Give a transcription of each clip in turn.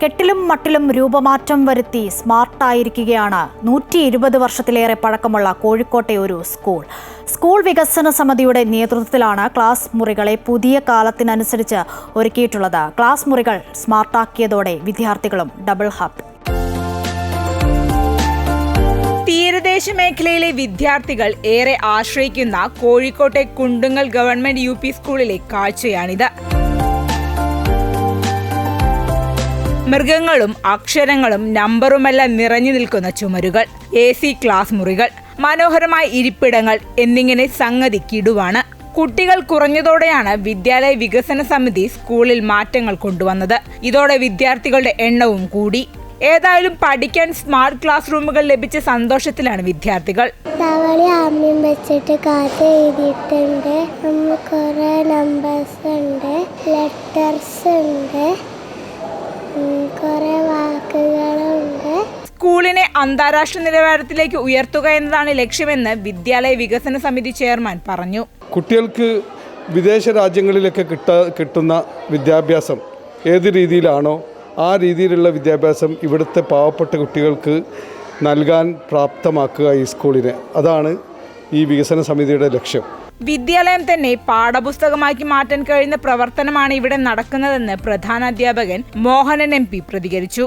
കെട്ടിലും മട്ടിലും രൂപമാറ്റം വരുത്തി സ്മാർട്ടായിരിക്കുകയാണ്. നൂറ്റി ഇരുപത് വർഷത്തിലേറെ പഴക്കമുള്ള കോഴിക്കോട്ടെ ഒരു സ്കൂൾ. സ്കൂൾ വികസന സമിതിയുടെ നേതൃത്വത്തിലാണ് ക്ലാസ് മുറികളെ പുതിയ കാലത്തിനനുസരിച്ച് ഒരുക്കിയിട്ടുള്ളത്. ക്ലാസ് മുറികൾ സ്മാർട്ടാക്കിയതോടെ വിദ്യാർത്ഥികളും ഡബിൾ ഹാപ്പി. തീരദേശ മേഖലയിലെ വിദ്യാർത്ഥികൾ ഏറെ ആശ്രയിക്കുന്ന കോഴിക്കോട്ടെ കുണ്ടുങ്ങൽ ഗവൺമെന്റ് യു സ്കൂളിലെ കാഴ്ചയാണിത്. മൃഗങ്ങളും അക്ഷരങ്ങളും നമ്പറുമെല്ലാം നിറഞ്ഞു നിൽക്കുന്ന ചുമരുകൾ എ സി ക്ലാസ് മുറികൾ മനോഹരമായ ഇരിപ്പിടങ്ങൾ എന്നിങ്ങനെ സംഗതി കിടുവാണ് കുട്ടികൾ കുറഞ്ഞതോടെയാണ് വിദ്യാലയ വികസന സമിതി സ്കൂളിൽ മാറ്റങ്ങൾ കൊണ്ടുവന്നത്. ഇതോടെ വിദ്യാർത്ഥികളുടെ എണ്ണവും കൂടി. ഏതായാലും പഠിക്കാൻ സ്മാർട്ട് ക്ലാസ് റൂമുകൾ ലഭിച്ച സന്തോഷത്തിലാണ് വിദ്യാർത്ഥികൾ. വെച്ചിട്ട് നമ്മൾ കുറേ നമ്പേഴ്സ് ഉണ്ട് ലെറ്റേഴ്സ് ഉണ്ട്. സ്കൂളിനെ അന്താരാഷ്ട്ര നിലവാരത്തിലേക്ക് ഉയർത്തുക എന്നതാണ് ലക്ഷ്യമെന്ന് വിദ്യാലയ വികസന സമിതി ചെയർമാൻ പറഞ്ഞു. കുട്ടികൾക്ക് വിദേശ രാജ്യങ്ങളിലൊക്കെ കിട്ട കിട്ടുന്ന വിദ്യാഭ്യാസം ഏത് രീതിയിലാണോ ആ രീതിയിലുള്ള വിദ്യാഭ്യാസം ഇവിടുത്തെ പാവപ്പെട്ട കുട്ടികൾക്ക് നൽകാൻ പ്രാപ്തമാക്കുക ഈ സ്കൂളിനെ. അതാണ് ഈ വികസന സമിതിയുടെ ലക്ഷ്യം. വിദ്യാലയം തന്നെ പാഠപുസ്തകമാക്കി മാറ്റാൻ കഴിയുന്ന പ്രവർത്തനമാണ് ഇവിടെ നടക്കുന്നതെന്ന് പ്രധാനാധ്യാപകൻ മോഹനൻ എം പി പ്രതികരിച്ചു.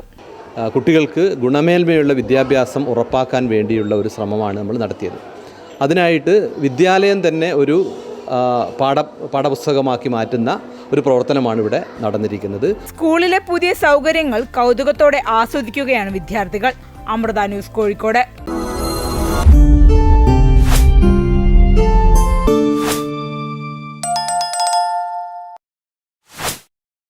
കുട്ടികൾക്ക് ഗുണമേന്മയുള്ള വിദ്യാഭ്യാസം ഉറപ്പാക്കാൻ വേണ്ടിയുള്ള ഒരു ശ്രമമാണ് നമ്മൾ നടത്തിയത്. അതിനായിട്ട് വിദ്യാലയം തന്നെ ഒരു പാഠ പാഠപുസ്തകമാക്കി മാറ്റുന്ന ഒരു പ്രവർത്തനമാണ് ഇവിടെ നടന്നിരിക്കുന്നത്. സ്കൂളിലെ പുതിയ സൗകര്യങ്ങൾ കൗതുകത്തോടെ ആസ്വദിക്കുകയാണ് വിദ്യാർത്ഥികൾ. അമൃത ന്യൂസ് കോഴിക്കോട്.